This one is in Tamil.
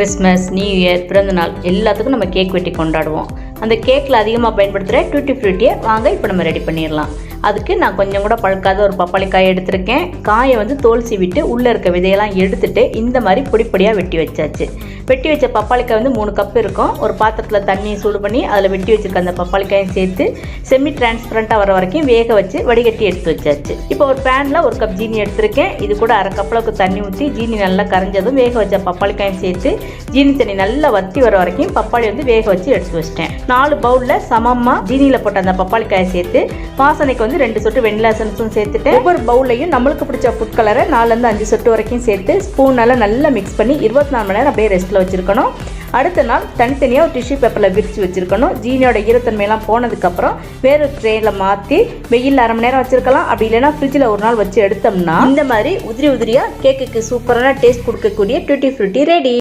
கிறிஸ்மஸ் நியூ இயர் பிறந்தநாள் எல்லாத்துக்கும் நம்ம கேக் வெட்டி கொண்டாடுவோம். அந்த கேக்கில் அதிகமாக பயன்படுத்துகிற டூட்டி ஃப்ரூட்டியை வாங்க இப்போ நம்ம ரெடி பண்ணிடலாம். அதுக்கு நான் கொஞ்சம் கூட பழுக்காத ஒரு பப்பாளி காய் எடுத்திருக்கேன். காயை வந்து தோல் சீவிட்டு உள்ளே இருக்க விதையெல்லாம் எடுத்துட்டு இந்த மாதிரி பொடிப்படியாக வெட்டி வச்சாச்சு. வெட்டி வச்ச பப்பாளிக்காய் வந்து மூணு கப் இருக்கும். ஒரு பாத்திரத்தில் தண்ணியை சூடு பண்ணி அதில் வெட்டி வச்சுருக்க அந்த பப்பாளிக்காயும் சேர்த்து செமி டிரான்ஸ்பரண்ட்டாக வர வரைக்கும் வேக வச்சு வடிகட்டி எடுத்து வச்சாச்சு. இப்போ ஒரு பேனில் ஒரு கப் ஜீனி எடுத்திருக்கேன். இது கூட அரை கப்பளவுக்கு தண்ணி ஊற்றி ஜீனி நல்லா கரைஞ்சதும் வேக வச்ச பப்பாளிக்காயும் சேர்த்து ஜீனி தண்ணி நல்லா வத்தி வர வரைக்கும் பப்பாளி வந்து வேக வச்சு எடுத்து வச்சிட்டேன். நாலு பவுலில் சமமாக ஜீனியில் போட்ட அந்த பப்பாளிக்காயை சேர்த்து வாசனைக்கு வந்து ரெண்டு சொட்டு வெண்ணிலா எசன்ஸும் சேர்த்துட்டு ஒவ்வொரு பவுல்லையும் நம்மளுக்கு பிடிச்ச ஃபுட் கலரை நாலுலேருந்து அஞ்சு சொட்டு வரைக்கும் சேர்த்து ஸ்பூனால் நல்லா மிக்ஸ் பண்ணி இருபத்தி நாலு மணி நேரம் அப்படியே ரெஸ்ட்டில் வச்சுருக்கணும். அடுத்த நாள் தனித்தனியாக ஒரு டிஷ்யூ பேப்பரில் விரித்து வச்சுருக்கணும். ஜீனியோட ஈரத்தன்மையெல்லாம் போனதுக்கப்புறம் வேறு ட்ரெயினில் மாற்றி வெயில் அரை மணி நேரம் வச்சுருக்கலாம். அப்படி இல்லைன்னா ஃப்ரிட்ஜில் ஒரு நாள் வச்சு எடுத்தோம்னா இந்த மாதிரி உதிரி உதிரியாக கேக்குக்கு சூப்பரான டேஸ்ட் கொடுக்கக்கூடிய டூட்டி ஃப்ரூட்டி ரெடி